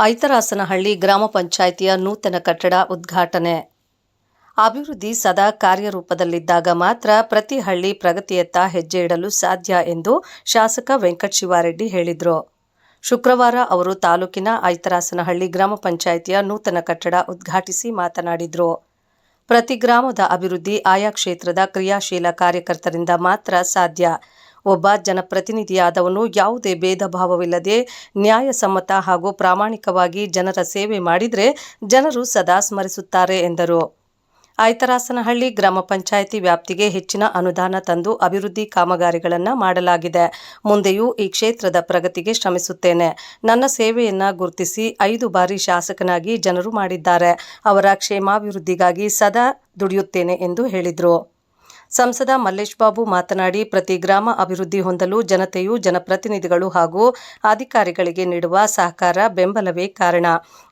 ಐತರಾಸನಹಳ್ಳಿ ಗ್ರಾಮ ಪಂಚಾಯಿತಿಯ ನೂತನ ಕಟ್ಟಡ ಉದ್ಘಾಟನೆ. ಅಭಿವೃದ್ಧಿ ಸದಾ ಕಾರ್ಯರೂಪದಲ್ಲಿದ್ದಾಗ ಮಾತ್ರ ಪ್ರತಿ ಹಳ್ಳಿ ಪ್ರಗತಿಯತ್ತ ಹೆಜ್ಜೆ ಇಡಲು ಸಾಧ್ಯ ಎಂದು ಶಾಸಕ ವೆಂಕಟಶಿವಾರೆಡ್ಡಿ ಹೇಳಿದರು. ಶುಕ್ರವಾರ ಅವರು ತಾಲೂಕಿನ ಐತರಾಸನಹಳ್ಳಿ ಗ್ರಾಮ ಪಂಚಾಯಿತಿಯ ನೂತನ ಕಟ್ಟಡ ಉದ್ಘಾಟಿಸಿ ಮಾತನಾಡಿದರು. ಪ್ರತಿ ಗ್ರಾಮದ ಅಭಿವೃದ್ಧಿ ಆಯಾ ಕ್ಷೇತ್ರದ ಕ್ರಿಯಾಶೀಲ ಕಾರ್ಯಕರ್ತರಿಂದ ಮಾತ್ರ ಸಾಧ್ಯ. ಒಬ್ಬ ಜನಪ್ರತಿನಿಧಿಯಾದವನು ಯಾವುದೇ ಭೇದ ಭಾವವಿಲ್ಲದೆ ನ್ಯಾಯಸಮ್ಮತ ಹಾಗೂ ಪ್ರಾಮಾಣಿಕವಾಗಿ ಜನರ ಸೇವೆ ಮಾಡಿದರೆ ಜನರು ಸದಾ ಸ್ಮರಿಸುತ್ತಾರೆ ಎಂದರು. ಐತರಾಸನಹಳ್ಳಿ ಗ್ರಾಮ ಪಂಚಾಯಿತಿ ವ್ಯಾಪ್ತಿಗೆ ಹೆಚ್ಚಿನ ಅನುದಾನ ತಂದು ಅಭಿವೃದ್ಧಿ ಕಾಮಗಾರಿಗಳನ್ನು ಮಾಡಲಾಗಿದೆ. ಮುಂದೆಯೂ ಈ ಕ್ಷೇತ್ರದ ಪ್ರಗತಿಗೆ ಶ್ರಮಿಸುತ್ತೇನೆ. ನನ್ನ ಸೇವೆಯನ್ನು ಗುರುತಿಸಿ ಐದು ಬಾರಿ ಶಾಸಕನಾಗಿ ಜನರು ಮಾಡಿದ್ದಾರೆ. ಅವರ ಕ್ಷೇಮಾಭಿವೃದ್ಧಿಗಾಗಿ ಸದಾ ದುಡಿಯುತ್ತೇನೆ ಎಂದು ಹೇಳಿದರು. ಸಂಸದ ಮಲ್ಲೇಶ್ ಬಾಬು ಮಾತನಾಡಿ, ಪ್ರತಿ ಗ್ರಾಮ ಅಭಿವೃದ್ಧಿ ಹೊಂದಲು ಜನತೆಯು ಜನಪ್ರತಿನಿಧಿಗಳು ಹಾಗೂ ಅಧಿಕಾರಿಗಳಿಗೆ ನೀಡುವ ಸಹಕಾರ ಬೆಂಬಲವೇ ಕಾರಣ.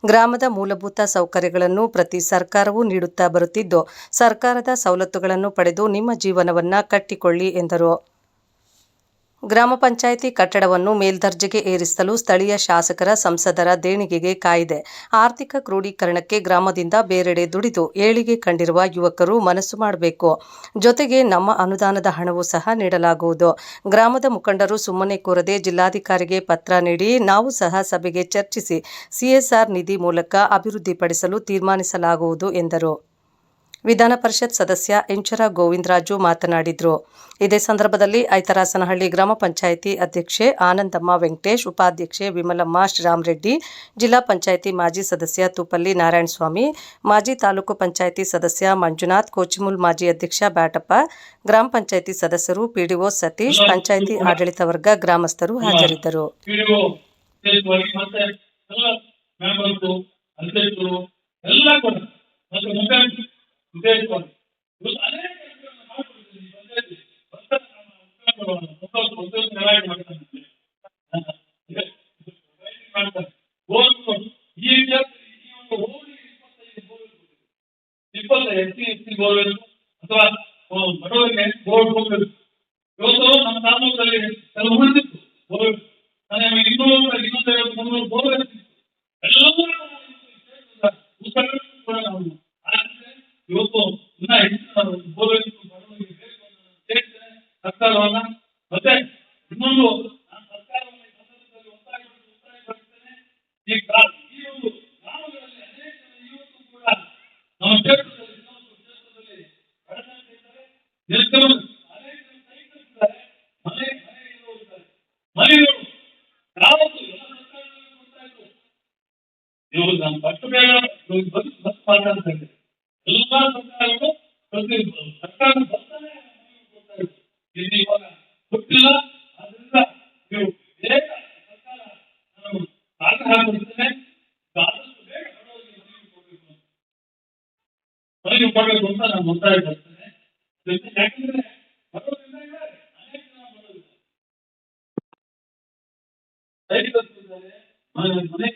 ಗ್ರಾಮದ ಮೂಲಭೂತ ಸೌಕರ್ಯಗಳನ್ನು ಪ್ರತಿ ಸರ್ಕಾರವೂ ನೀಡುತ್ತಾ ಬರುತ್ತಿದ್ದು, ಸರ್ಕಾರದ ಸವಲತ್ತುಗಳನ್ನು ಪಡೆದು ನಿಮ್ಮ ಜೀವನವನ್ನ ಕಟ್ಟಿಕೊಳ್ಳಿ, ಎಂದರು. ಗ್ರಾಮ ಪಂಚಾಯಿತಿ ಕಟ್ಟಡವನ್ನು ಮೇಲ್ದರ್ಜೆಗೆ ಏರಿಸಲು ಸ್ಥಳೀಯ ಶಾಸಕರ ಸಂಸದರ ದೇಣಿಗೆಗೆ ಕಾಯಿದೆ. ಆರ್ಥಿಕ ಕ್ರೋಢೀಕರಣಕ್ಕೆ ಗ್ರಾಮದಿಂದ ಬೇರೆಡೆ ದುಡಿದು ಏಳಿಗೆ ಕಂಡಿರುವ ಯುವಕರು ಮನಸ್ಸು ಮಾಡಬೇಕು. ಜೊತೆಗೆ ನಮ್ಮ ಅನುದಾನದ ಹಣವೂ ಸಹ ನೀಡಲಾಗುವುದು. ಗ್ರಾಮದ ಮುಖಂಡರು ಸುಮ್ಮನೆ ಕೋರದೆ ಜಿಲ್ಲಾಧಿಕಾರಿಗೆ ಪತ್ರ ನೀಡಿ ನಾವು ಸಹ ಸಭೆಗೆ ಚರ್ಚಿಸಿ, ಸಿಎಸ್ಆರ್ ನಿಧಿ ಮೂಲಕ ಅಭಿವೃದ್ಧಿಪಡಿಸಲು ತೀರ್ಮಾನಿಸಲಾಗುವುದು ಎಂದರು. ವಿಧಾನ ಪರಿಷತ್ ಸದಸ್ಯ ಇಂಚರ ಗೋವಿಂದರಾಜು ಮಾತನಾಡಿದರು. ಇದೇ ಸಂದರ್ಭದಲ್ಲಿ ಐತರಾಸನಹಳ್ಳಿ ಗ್ರಾಮ ಪಂಚಾಯಿತಿ ಅಧ್ಯಕ್ಷೆ ಆನಂದಮ್ಮ ವೆಂಕಟೇಶ್, ಉಪಾಧ್ಯಕ್ಷೆ ವಿಮಲಮ್ಮ ಶ್ರೀರಾಮರೆಡ್ಡಿ, ಜಿಲ್ಲಾ ಪಂಚಾಯಿತಿ ಮಾಜಿ ಸದಸ್ಯ ತೂಪಲ್ಲಿ ನಾರಾಯಣಸ್ವಾಮಿ, ಮಾಜಿ ತಾಲೂಕು ಪಂಚಾಯಿತಿ ಸದಸ್ಯ ಮಂಜುನಾಥ್, ಕೋಚಿಮುಲ್ ಮಾಜಿ ಅಧ್ಯಕ್ಷ ಬ್ಯಾಟಪ್ಪ, ಗ್ರಾಮ ಪಂಚಾಯಿತಿ ಸದಸ್ಯರು ಪಿಡಿಒ ಸತೀಶ್, ಪಂಚಾಯಿತಿ ಆಡಳಿತ ವರ್ಗ ಗ್ರಾಮಸ್ಥರು ಹಾಜರಿದ್ದರು. ಎಲ್ಲ ಮೆಂಬರ್ಸು ಅಧ್ಯಕ್ಷರು ಎಲ್ಲ ಕೂಡ ಮತ್ತೆ ಮುಖಂಡರು ವಿಶೇಷವಾಗಿ ಇವತ್ತು ಅನೇಕ ಕೆಲಸಗಳನ್ನ ಮಾಡ್ಕೊಡ್ತೀವಿ ಈ ಪಂಚಾಯ್ತಿ. ಹೊಸ ನಮ್ಮ ಮುಖಂಡರು, ಹೊಸ ಉದ್ಯೋಗ ತಯಾರಿ ಮಾಡ್ತಾರೆ. ಹಾ, ಇದೆ. ತಯಾರಿ ಮಾಡ್ತಾರೆ. ಬೋರ್ಡು ಈ ಕ್ಷೇತ್ರ- ಈ ಒಂದು ಊರಿಗೆ ಇಪ್ಪತ್ತೈದು ಬೋರ್ಡ್ ಇದೆ. ಇಪ್ಪತ್ತೈದು S C S T board ಅಥವಾ ಆ, ಬಡವರಿಗೆ ಬೋರ್ಡ್ ಹೋಗ್ಬೇಕು ಇವತ್ತು ನಮ್ಮ ತಾಲೂಕಲ್ಲಿ ಕೆಲವು ಉಳಿದಿತ್ತು ಬೋರ್ಡ್ ನನಗೆ ಇನ್ನೂರು ಇನ್ನೂತ್ತೈವತ್ತು ಮುನ್ನೂರು ಬೋರ್ಡ್ ನಮ್ಮ ಪಟ್ಟು ಬೇಡ ಇವ್ರು ಬಸ್ ಬಸ್ ಪಾಠ ಅಂತ ಇದೆ. ಎಲ್ಲಾ ಸರ್ಕಾರಗಳು ಪ್ರತಿ ಸರ್ಕಾರ ಬಸ್ಸನ್ನೇ ನಮಗೆ ಕೊಡ್ತಾ ಇದ್ರು. ಇಲ್ಲಿ ಇವಾಗ ಕೊಟ್ಟಿಲ್ಲ ಆದ್ರಿಂದ ನೀವು ಬೇಗ ಸರ್ಕಾರ ನಾನು ಆಗ್ರಹ ಪಡಿಸ್ತೇನೆ ಆದಷ್ಟು ಬೇಗ ಬಡವರಿಗೆ ಮನೆಗೆ ಕೊಡಬೇಕು ಅಂತ. ಮನೆಗೆ ಕೊಡಬೇಕು ಅಂತ ನಾನು ಒತ್ತಾಯ ಪಡ್ತೇನೆ ಜೊತೆ ಯಾಕಂದ್ರೆ ಬಡವರಿಂದ ಇದ್ದಾರೆ ಅನೇಕ ಜನ ಬಡವರಿದ್ದಾರೆ ರೈತರಿದ್ದಾರೆ ಮನೆ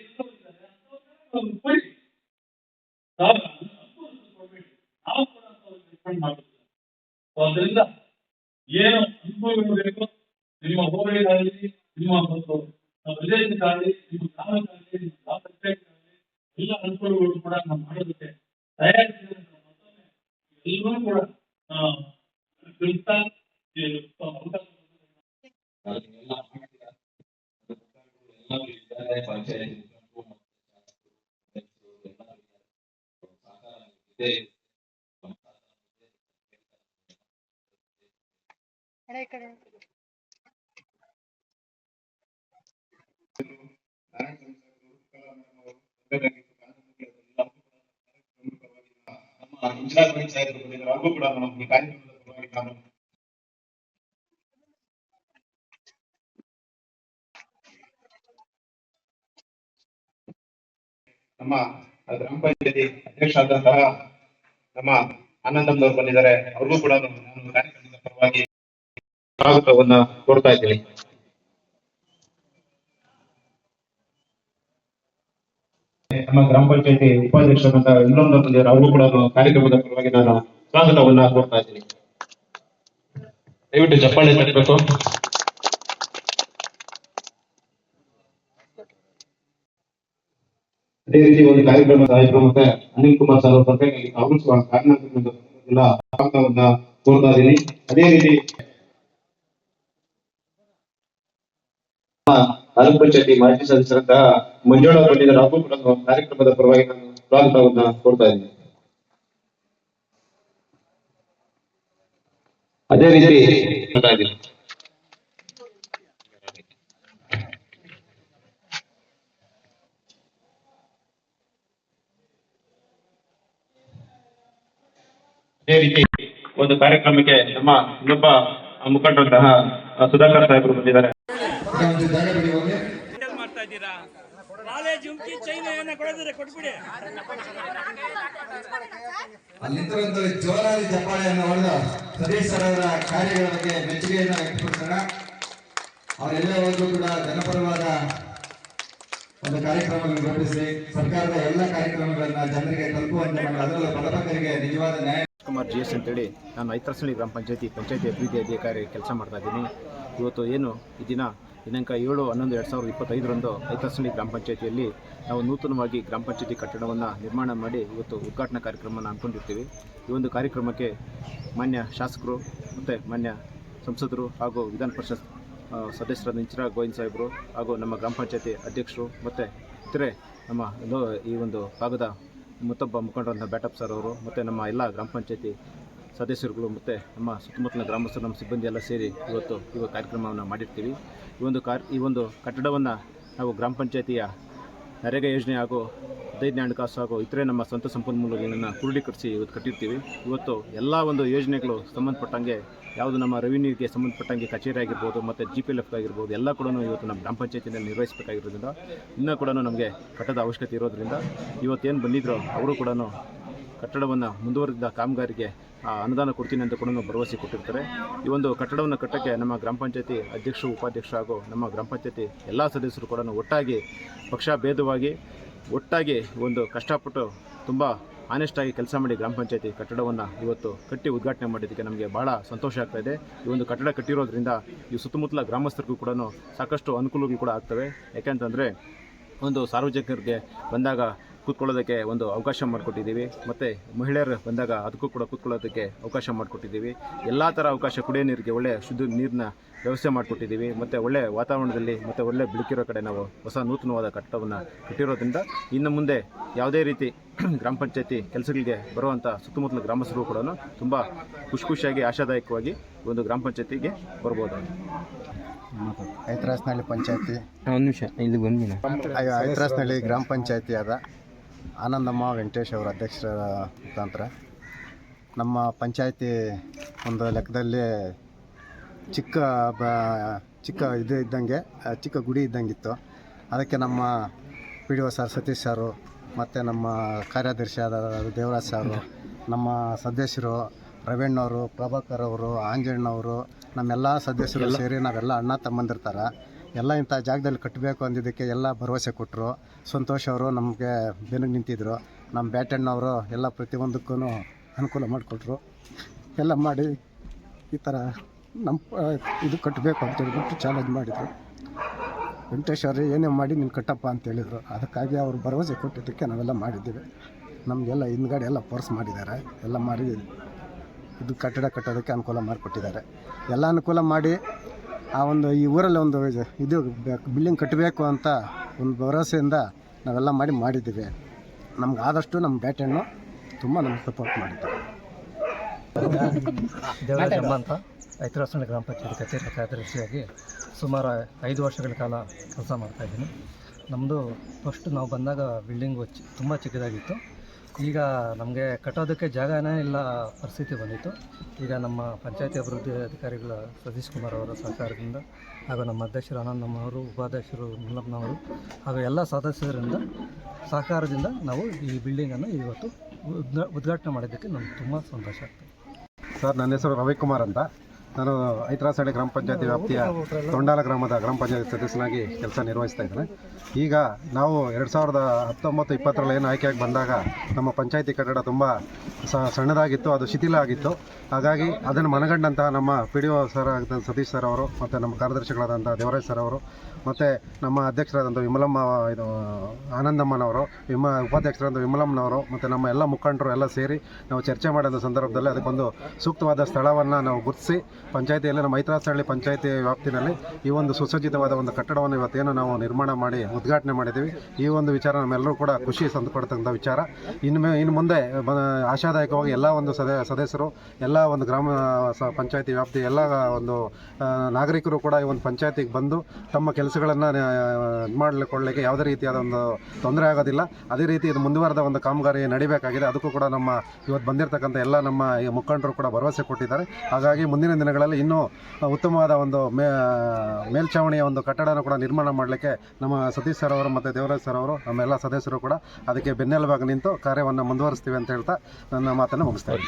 ಹೋಬಳಿಗಾಗಲಿ ನಿಮ್ಮ ಒಂದು ಪ್ರದೇಶಕ್ಕಾಗಲಿ ನಿಮ್ಮ ಗ್ರಾಮಕ್ಕಾಗಲಿ ನಿಮ್ಮ ಗ್ರಾಮ ಪಂಚಾಯತ್ಗಾಗಲಿ ಎಲ್ಲ ಅನುಕೂಲಗಳು ಕೂಡ ನಾವು ಮಾಡೋದಕ್ಕೆ ತಯಾರಿಸಿದಂತ ಮತ್ತೊಮ್ಮೆ ಎಲ್ಲರೂ ಕೂಡ ಆ, ತಿಳಿಸ್ತಾ ಈ ಅವಕಾಶ ಅದನ್ನೆಲ್ಲ ಮಾಡ್ತೀರಾ ಎಲ್ಲರೂ ಇದ್ದಾರೆ ಪಂಚಾಯತ್ ಮುಖಂಡರು ಮತ್ತು ಶಾಸಕರು, ಅಧ್ಯಕ್ಷರು ಎಲ್ಲರೂ ಇದ್ದಾರೆ. ಸಹಕಾರ ಇದೆ. ನಮ್ಮ ಜಿಲ್ಲಾ ನಮ್ಮ ಕಾರ್ಯಕ್ರಮದ ಗ್ರಾಮ ಪಂಚಾಯತಿ ಅಧ್ಯಕ್ಷರಾದಂತಹ ನಮ್ಮ ಆನಂದಮ್ನವ್ರು ಬಂದಿದ್ದಾರೆ. ಅವ್ರಿಗೂ ಕೂಡ ನಾನು ಕಾರ್ಯಕ್ರಮದ ಪರವಾಗಿ ಸ್ವಾಗತವನ್ನ ಕೋರ್ತಾ ಇದ್ದೀನಿ. ನಮ್ಮ ಗ್ರಾಮ ಪಂಚಾಯತಿ ಉಪಾಧ್ಯಕ್ಷರಂತ ಇನ್ನೊಂದು ಅವರು ಕೂಡ ಕಾರ್ಯಕ್ರಮದ ಪರವಾಗಿ ನಾನು ಸ್ವಾಗತವನ್ನ ಕೋರ್ತಾ ಇದ್ದೀನಿ. ದಯವಿಟ್ಟು ಚಪ್ಪಾಳೆ ತಟ್ಟಬೇಕು. ಅದೇ ರೀತಿ ಒಂದು ಕಾರ್ಯಕ್ರಮದ ಮತ್ತೆ ಅನಿಲ್ ಕುಮಾರ್ ಸರ್ ಬರ್ಬೇಕಾಗಿ ಅವರು ಸ್ವಾಗತವನ್ನ ಕೋರ್ತಾ ಇದ್ದೀನಿ. ಅದೇ ರೀತಿ ತಾಲೂಕು ಪಂಚಾಯತಿ ಮಾಜಿ ಸದಸ್ಯರಾದ ಮಂಜುಳ ಬಂದಿದ್ದಾರೆ ಅವರು ಕೂಡ ಕಾರ್ಯಕ್ರಮದ ಪರವಾಗಿ ನಾನು ಸ್ವಾಗತವನ್ನ ಕೊಡ್ತಾ ಇದ್ದೀನಿ. ಅದೇ ರೀತಿ ಅದೇ ರೀತಿ ಒಂದು ಕಾರ್ಯಕ್ರಮಕ್ಕೆ ನಮ್ಮ ಇನ್ನೊಬ್ಬ ಮುಖಂಡರಂತಹ ಸುಧಾಕರ್ ಸಾಹೇಬರು ಬಂದಿದ್ದಾರೆ. ಜುಮ್ಕಿ ಚೈನ್ ಏನ ಕೊಡೋದ್ರೆ ಕೊಟ್ಬಿಡಿ. ಅಲ್ಲಿಂದ ಜೋರಾಗಿ ಚಪ್ಪಾಳೆಯನ್ನು ಹೊಡೆದು ಸತೀಶ್ ಸರ್ ಅವರ ಕಾರ್ಯಗಳ ಬಗ್ಗೆ ಮೆಚ್ಚುಗೆಯನ್ನು ವ್ಯಕ್ತಪಡಿಸೋಣ. ಅವರೆಲ್ಲ ಹೋದ್ರು ಕೂಡ ಜನಪರವಾದ ಒಂದು ಕಾರ್ಯಕ್ರಮವನ್ನು ರೂಪಿಸಿ ಸರ್ಕಾರದ ಎಲ್ಲ ಕಾರ್ಯಕ್ರಮಗಳನ್ನ ಜನರಿಗೆ ತಲುಪುವಂತೆ ಮಾಡಿ ಅದರಲ್ಲೂ ಬಡಬಗ್ಗರಿಗೆ ನಿಜವಾದ ನ್ಯಾಯ ಕುಮಾರ್ ಜಿ ಎಸ್ ಅಂತೇಳಿ ನಾನು ಐತ್ರಸಳ್ಳಿ ಗ್ರಾಮ ಪಂಚಾಯತಿ ಪಂಚಾಯತಿ ಅಭಿವೃದ್ಧಿ ಅಧಿಕಾರಿ ಕೆಲಸ ಮಾಡ್ತಾ ಇದ್ದೀನಿ. ಇವತ್ತು ಏನು ಈ ದಿನ, ದಿನಾಂಕ ಏಳು, ಹನ್ನೊಂದು, ಎರಡು ಸಾವಿರದ ಇಪ್ಪತ್ತೈದರಂದು ಐತಸಳ್ಳಿ ಗ್ರಾಮ ಪಂಚಾಯತಿಯಲ್ಲಿ ನಾವು ನೂತನವಾಗಿ ಗ್ರಾಮ ಪಂಚಾಯತಿ ಕಟ್ಟಡವನ್ನು ನಿರ್ಮಾಣ ಮಾಡಿ ಇವತ್ತು ಉದ್ಘಾಟನಾ ಕಾರ್ಯಕ್ರಮವನ್ನು ಹಮ್ಮಿಕೊಂಡಿರ್ತೀವಿ. ಈ ಒಂದು ಕಾರ್ಯಕ್ರಮಕ್ಕೆ ಮಾನ್ಯ ಶಾಸಕರು ಮತ್ತು ಮಾನ್ಯ ಸಂಸದರು ಹಾಗೂ ವಿಧಾನ ಪರಿಷತ್ ಸದಸ್ಯರಾದ ಇಂಚಿರ ಗೋವಿಂದ್ ಸಾಹೇಬರು ಹಾಗೂ ನಮ್ಮ ಗ್ರಾಮ ಪಂಚಾಯತಿ ಅಧ್ಯಕ್ಷರು ಮತ್ತು ಇತರೆ ನಮ್ಮ ಈ ಒಂದು ಭಾಗದ ಮತ್ತೊಬ್ಬ ಮುಖಂಡರಂಥ ಬ್ಯಾಟಪ್ ಸರ್ ಅವರು ಮತ್ತು ನಮ್ಮ ಎಲ್ಲ ಗ್ರಾಮ ಪಂಚಾಯತಿ ಸದಸ್ಯರುಗಳು ಮತ್ತು ನಮ್ಮ ಸುತ್ತಮುತ್ತಲಿನ ಗ್ರಾಮಸ್ಥರು, ನಮ್ಮ ಸಿಬ್ಬಂದಿ ಎಲ್ಲ ಸೇರಿ ಇವತ್ತು ಈ ಕಾರ್ಯಕ್ರಮವನ್ನು ಮಾಡಿರ್ತೀವಿ. ಈ ಒಂದು ಕಾರ್, ಈ ಒಂದು ಕಟ್ಟಡವನ್ನು ನಾವು ಗ್ರಾಮ ಪಂಚಾಯತಿಯ ನರೇಗಾ ಯೋಜನೆ ಹಾಗೂ ಹದಿನೈದನೇ ಹಣಕಾಸು ಹಾಗೂ ಇತರೆ ನಮ್ಮ ಸ್ವಂತ ಸಂಪನ್ಮೂಲಗಳನ್ನು ಕ್ರೋಢೀಕರಿಸಿ ಇವತ್ತು ಕಟ್ಟಿರ್ತೀವಿ. ಇವತ್ತು ಎಲ್ಲ ಒಂದು ಯೋಜನೆಗಳು ಸಂಬಂಧಪಟ್ಟಂಗೆ ಯಾವುದು ನಮ್ಮ ರೆವಿನ್ಯೂಗೆ ಸಂಬಂಧಪಟ್ಟಂಗೆ ಕಚೇರಿ ಆಗಿರ್ಬೋದು ಮತ್ತು ಜಿ ಪಿ ಎಲ್ ಎಫ್ ಆಗಿರ್ಬೋದು ಎಲ್ಲ ಕೂಡ ಇವತ್ತು ನಮ್ಮ ಗ್ರಾಮ ಪಂಚಾಯತಿನಲ್ಲಿ ನಿರ್ವಹಿಸಬೇಕಾಗಿರೋದ್ರಿಂದ ಇನ್ನೂ ಕೂಡ ನಮಗೆ ಕಟ್ಟದ ಅವಶ್ಯಕತೆ ಇರೋದ್ರಿಂದ ಇವತ್ತೇನು ಬಂದಿದ್ರು ಅವರು ಕೂಡ ಕಟ್ಟಡವನ್ನು ಮುಂದುವರೆದ ಕಾಮಗಾರಿಗೆ ಅನುದಾನ ಕೊಡ್ತೀನಿ ಅಂತ ಕೂಡ ಭರವಸೆ ಕೊಟ್ಟಿರ್ತಾರೆ. ಈ ಒಂದು ಕಟ್ಟಡವನ್ನು ಕಟ್ಟಕ್ಕೆ ನಮ್ಮ ಗ್ರಾಮ ಪಂಚಾಯತಿ ಅಧ್ಯಕ್ಷರು ಉಪಾಧ್ಯಕ್ಷ ಹಾಗೂ ನಮ್ಮ ಗ್ರಾಮ ಪಂಚಾಯತಿ ಎಲ್ಲ ಸದಸ್ಯರು ಕೂಡ ಒಟ್ಟಾಗಿ ಪಕ್ಷ ಭೇದವಾಗಿ ಒಟ್ಟಾಗಿ ಒಂದು ಕಷ್ಟಪಟ್ಟು ತುಂಬ ಆನೆಸ್ಟಾಗಿ ಕೆಲಸ ಮಾಡಿ ಗ್ರಾಮ ಪಂಚಾಯತಿ ಕಟ್ಟಡವನ್ನು ಇವತ್ತು ಕಟ್ಟಿ ಉದ್ಘಾಟನೆ ಮಾಡಿದ್ದಕ್ಕೆ ನಮಗೆ ಭಾಳ ಸಂತೋಷ ಆಗ್ತಾ ಇದೆ. ಈ ಒಂದು ಕಟ್ಟಡ ಕಟ್ಟಿರೋದ್ರಿಂದ ಈ ಸುತ್ತಮುತ್ತಲ ಗ್ರಾಮಸ್ಥರಿಗೂ ಕೂಡ ಸಾಕಷ್ಟು ಅನುಕೂಲಗಳು ಕೂಡ ಆಗ್ತವೆ. ಯಾಕೆಂತಂದರೆ ಒಂದು ಸಾರ್ವಜನಿಕರಿಗೆ ಬಂದಾಗ ಕೂತ್ಕೊಳ್ಳೋದಕ್ಕೆ ಒಂದು ಅವಕಾಶ ಮಾಡಿಕೊಟ್ಟಿದ್ದೀವಿ. ಮತ್ತು ಮಹಿಳೆಯರು ಬಂದಾಗ ಅದಕ್ಕೂ ಕೂಡ ಕೂತ್ಕೊಳ್ಳೋದಕ್ಕೆ ಅವಕಾಶ ಮಾಡಿಕೊಟ್ಟಿದ್ದೀವಿ. ಎಲ್ಲ ಥರ ಅವಕಾಶ ಕುಡಿಯೋ ನೀರಿಗೆ ಒಳ್ಳೆಯ ಶುದ್ಧ ನೀರಿನ ವ್ಯವಸ್ಥೆ ಮಾಡಿಕೊಟ್ಟಿದ್ದೀವಿ. ಮತ್ತು ಒಳ್ಳೆಯ ವಾತಾವರಣದಲ್ಲಿ ಮತ್ತು ಒಳ್ಳೆ ಬೆಳಕಿರೋ ಕಡೆ ನಾವು ಹೊಸ ನೂತನವಾದ ಕಟ್ಟಡವನ್ನು ಕಟ್ಟಿರೋದ್ರಿಂದ ಇನ್ನು ಮುಂದೆ ಯಾವುದೇ ರೀತಿ ಗ್ರಾಮ ಪಂಚಾಯತಿ ಕೆಲಸಗಳಿಗೆ ಬರುವಂಥ ಸುತ್ತಮುತ್ತಲ ಗ್ರಾಮಸ್ಥರು ಕೂಡ ತುಂಬ ಖುಷಿ ಖುಷಿಯಾಗಿ ಆಶಾದಾಯಕವಾಗಿ ಒಂದು ಗ್ರಾಮ ಪಂಚಾಯತಿಗೆ ಬರ್ಬೋದು. ಐತರಾಸ್ನಹಳ್ಳಿ ಪಂಚಾಯತಿ. ಒಂದು ನಿಮಿಷ ಇಲ್ಲಿ ಬಂದಿನ ಐತರಾಸ್ನಹಳ್ಳಿ ಗ್ರಾಮ ಪಂಚಾಯತಿ ಆದ ಆನಂದಮ್ಮ ವೆಂಕಟೇಶ್ ಅವರ ಅಧ್ಯಕ್ಷರ ಮುಖಾಂತರ ನಮ್ಮ ಪಂಚಾಯಿತಿ ಒಂದು ಲೆಕ್ಕದಲ್ಲಿ ಚಿಕ್ಕ ಬ ಚಿಕ್ಕ ಇದು ಇದ್ದಂಗೆ ಚಿಕ್ಕ ಗುಡಿ ಇದ್ದಂಗಿತ್ತು. ಅದಕ್ಕೆ ನಮ್ಮ P D O sir Satish ಸಾರು ಮತ್ತು ನಮ್ಮ ಕಾರ್ಯದರ್ಶಿ ಆದ ದೇವರಾಜ್ ಸಾರು ನಮ್ಮ ಸದಸ್ಯರು ರವೀಣ್ಣವರು ಪ್ರಭಾಕರ್ ಅವರು ಆಂಜಣ್ಣವರು ನಮ್ಮೆಲ್ಲ ಸದಸ್ಯರು ಸೇರಿ ನಾವೆಲ್ಲ ಅಣ್ಣ ತಮ್ಮಂದಿರ್ತಾರೆ. ಎಲ್ಲ ಇಂಥ ಜಾಗದಲ್ಲಿ ಕಟ್ಟಬೇಕು ಅಂದಿದ್ದಕ್ಕೆ ಎಲ್ಲ ಭರವಸೆ ಕೊಟ್ಟರು. ಸಂತೋಷ್ ಅವರು ನಮಗೆ ಬೆನ್ನಿಗೆ ನಿಂತಿದ್ದರು ನಮ್ಮ ಬ್ಯಾಟಣ್ಣವರು ಎಲ್ಲ ಪ್ರತಿಯೊಂದಕ್ಕೂ ಅನುಕೂಲ ಮಾಡಿಕೊಟ್ರು. ಎಲ್ಲ ಮಾಡಿ ಈ ಥರ ನಮ್ಮ, ಇದು ಕಟ್ಟಬೇಕು ಅಂತ ಹೇಳ್ಬಿಟ್ಟು ಚಾಲೆಂಜ್ ಮಾಡಿದರು. ವೆಂಕಟೇಶ್ ಅವರು ಏನೇ ಮಾಡಿ ನೀನು ಕಟ್ಟಪ್ಪ ಅಂತ ಹೇಳಿದರು. ಅದಕ್ಕಾಗಿ ಅವರು ಭರವಸೆ ಕೊಟ್ಟಿದ್ದಕ್ಕೆ ನಾವೆಲ್ಲ ಮಾಡಿದ್ದೀವಿ. ನಮಗೆಲ್ಲ ಹಿಂದ್ಗಡೆ ಎಲ್ಲ ಪರ್ಸ್ ಮಾಡಿದ್ದಾರೆ. ಎಲ್ಲ ಮಾಡಿ ಇದು ಕಟ್ಟಡ ಕಟ್ಟೋದಕ್ಕೆ ಅನುಕೂಲ ಮಾಡಿಕೊಟ್ಟಿದ್ದಾರೆ. ಎಲ್ಲ ಅನುಕೂಲ ಮಾಡಿ ಆ ಒಂದು ಈ ಊರಲ್ಲಿ ಒಂದು ಇದು ಬಿಲ್ಡಿಂಗ್ ಕಟ್ಟಬೇಕು ಅಂತ ಒಂದು ಭರವಸೆಯಿಂದ ನಾವೆಲ್ಲ ಮಾಡಿ ಮಾಡಿದ್ದೀವಿ. ನಮ್ಗೆ ಆದಷ್ಟು ನಮ್ಮ ಬ್ಯಾಟನ್ನು ತುಂಬ ನಮ್ಗೆ ಸಪೋರ್ಟ್ ಮಾಡಿದ್ದಾರೆ ದೇವರಾಜಮ್ಮ ಅಂತ ಗ್ರಾಮ ಪಂಚಾಯತ್ ಕಚೇರಿ ಕಾರ್ಯದರ್ಶಿಯಾಗಿ ಸುಮಾರು ಐದು ವರ್ಷಗಳ ಕಾಲ ಕೆಲಸ ಮಾಡ್ತಾಯಿದ್ದೀನಿ ನಮ್ಮದು ಫಸ್ಟ್ ನಾವು ಬಂದಾಗ ಬಿಲ್ಡಿಂಗು ಚಿ ತುಂಬ ಚಿಕ್ಕದಾಗಿತ್ತು. ಈಗ ನಮಗೆ ಕಟ್ಟೋದಕ್ಕೆ ಜಾಗನೇ ಇಲ್ಲ ಪರಿಸ್ಥಿತಿ ಬಂದಿತ್ತು. ಈಗ ನಮ್ಮ ಪಂಚಾಯತಿ ಅಭಿವೃದ್ಧಿ ಅಧಿಕಾರಿಗಳ ಸತೀಶ್ ಕುಮಾರ್ ಅವರ ಸಹಕಾರದಿಂದ ಹಾಗೂ ನಮ್ಮ ಅಧ್ಯಕ್ಷರು ಆನಂದಮ್ಮವರು ಉಪಾಧ್ಯಕ್ಷರು ಮುಲ್ಲಪ್ಪನವರು ಹಾಗೂ ಎಲ್ಲ ಸದಸ್ಯರಿಂದ ಸಹಕಾರದಿಂದ ನಾವು ಈ ಬಿಲ್ಡಿಂಗನ್ನು ಇವತ್ತು ಉದ್ಘಾ, ಉದ್ಘಾಟನೆ ಮಾಡಿದ್ದಕ್ಕೆ ನಮ್ಗೆ ತುಂಬ ಸಂತೋಷ ಆಗ್ತದೆ. ಸರ್, ನನ್ನ ಹೆಸರು ರವಿಕುಮಾರ್ ಅಂತ. ನಾನು ಐತರಾಸಹಳ್ಳಿ ಗ್ರಾಮ ಪಂಚಾಯತಿ ವ್ಯಾಪ್ತಿಯ ತೊಂಡಾಲ ಗ್ರಾಮದ ಗ್ರಾಮ ಪಂಚಾಯತಿ ಸದಸ್ಯನಾಗಿ ಕೆಲಸ ನಿರ್ವಹಿಸ್ತಾ ಇದ್ದೇನೆ. ಈಗ ನಾವು ಎರಡು ಸಾವಿರದ ಹತ್ತೊಂಬತ್ತು ಇಪ್ಪತ್ತರಲ್ಲಿ ಏನು ಆಯ್ಕೆಯಾಗಿ ಬಂದಾಗ ನಮ್ಮ ಪಂಚಾಯತಿ ಕಟ್ಟಡ ತುಂಬ ಸ ಸಣ್ಣದಾಗಿತ್ತು ಅದು ಶಿಥಿಲ ಆಗಿತ್ತು. ಹಾಗಾಗಿ ಅದನ್ನು ಮನಗಂಡಂತಹ ನಮ್ಮ ಪಿ ಡಿ ಒ ಸರ್ ಆಗಿದ್ದ ಸತೀಶ್ ಸರ್ ಅವರು ಮತ್ತು ನಮ್ಮ ಕಾರ್ಯದರ್ಶಿಗಳಾದಂಥ ದೇವರಾಜ್ ಸರ್ ಅವರು ಮತ್ತು ನಮ್ಮ ಅಧ್ಯಕ್ಷರಾದಂಥ ವಿಮಲಮ್ಮ ಇದು ಆನಂದಮ್ಮನವರು ವಿಮ ಉಪಾಧ್ಯಕ್ಷರಾದಂಥ ವಿಮಲಮ್ಮನವರು ಮತ್ತು ನಮ್ಮ ಎಲ್ಲ ಮುಖಂಡರು ಎಲ್ಲ ಸೇರಿ ನಾವು ಚರ್ಚೆ ಮಾಡಿದ ಸಂದರ್ಭದಲ್ಲಿ ಅದಕ್ಕೊಂದು ಸೂಕ್ತವಾದ ಸ್ಥಳವನ್ನು ನಾವು ಗುರುತಿಸಿ ಪಂಚಾಯತಿಯಲ್ಲಿ ನಮ್ಮ ಮೈತ್ರಾಸಹಳ್ಳಿ ಪಂಚಾಯತಿ ವ್ಯಾಪ್ತಿನಲ್ಲಿ ಈ ಒಂದು ಸುಸಜ್ಜಿತವಾದ ಒಂದು ಕಟ್ಟಡವನ್ನು ಇವತ್ತೇನು ನಾವು ನಿರ್ಮಾಣ ಮಾಡಿ ಉದ್ಘಾಟನೆ ಮಾಡಿದ್ದೀವಿ. ಈ ಒಂದು ವಿಚಾರ ನಮ್ಮೆಲ್ಲರೂ ಕೂಡ ಖುಷಿ ತಂದುಕೊಡ್ತಕ್ಕಂಥ ವಿಚಾರ. ಇನ್ನು ಇನ್ನು ಮುಂದೆ ಆಶಾದಾಯಕವಾಗಿ ಎಲ್ಲ ಒಂದು ಸದ ಸದಸ್ಯರು, ಎಲ್ಲ ಒಂದು ಗ್ರಾಮ ಪಂಚಾಯತಿ ವ್ಯಾಪ್ತಿ, ಎಲ್ಲ ಒಂದು ನಾಗರಿಕರು ಕೂಡ ಈ ಒಂದು ಪಂಚಾಯತಿಗೆ ಬಂದು ತಮ್ಮ ಕೆಲಸಗಳನ್ನು ಮಾಡಲಿಕ್ಕೆ ಯಾವುದೇ ರೀತಿಯಾದ ಒಂದು ತೊಂದರೆ ಆಗೋದಿಲ್ಲ. ಅದೇ ರೀತಿ ಇದು ಮುಂದುವರೆದ ಒಂದು ಕಾಮಗಾರಿ ನಡಿಬೇಕಾಗಿದೆ. ಅದಕ್ಕೂ ಕೂಡ ನಮ್ಮ ಇವತ್ತು ಬಂದಿರತಕ್ಕಂಥ ಎಲ್ಲ ನಮ್ಮ ಮುಖಂಡರು ಕೂಡ ಭರವಸೆ ಕೊಟ್ಟಿದ್ದಾರೆ. ಹಾಗಾಗಿ ಮುಂದಿನ ದಿನಗಳಲ್ಲಿ ಇನ್ನೂ ಉತ್ತಮವಾದ ಒಂದು ಮೇ, ಮೇಲ್ಛಾವಣಿಯ ಒಂದು ಕಟ್ಟಡನ ಕೂಡ ನಿರ್ಮಾಣ ಮಾಡಲಿಕ್ಕೆ ನಮ್ಮ ಸತೀಶ್ ಸರ್ ಅವರು ಮತ್ತು ದೇವರಾಜ್ ಸರ್ ಅವರು, ನಮ್ಮ ಎಲ್ಲ ಸದಸ್ಯರು ಕೂಡ ಅದಕ್ಕೆ ಬೆನ್ನೆಲುಬಾಗಿ ನಿಂತು ಕಾರ್ಯವನ್ನು ಮುಂದುವರಿಸ್ತೀವಿ ಅಂತ ಹೇಳ್ತಾ ನನ್ನ ಮಾತನ್ನು ಮುಗಿಸ್ತಾ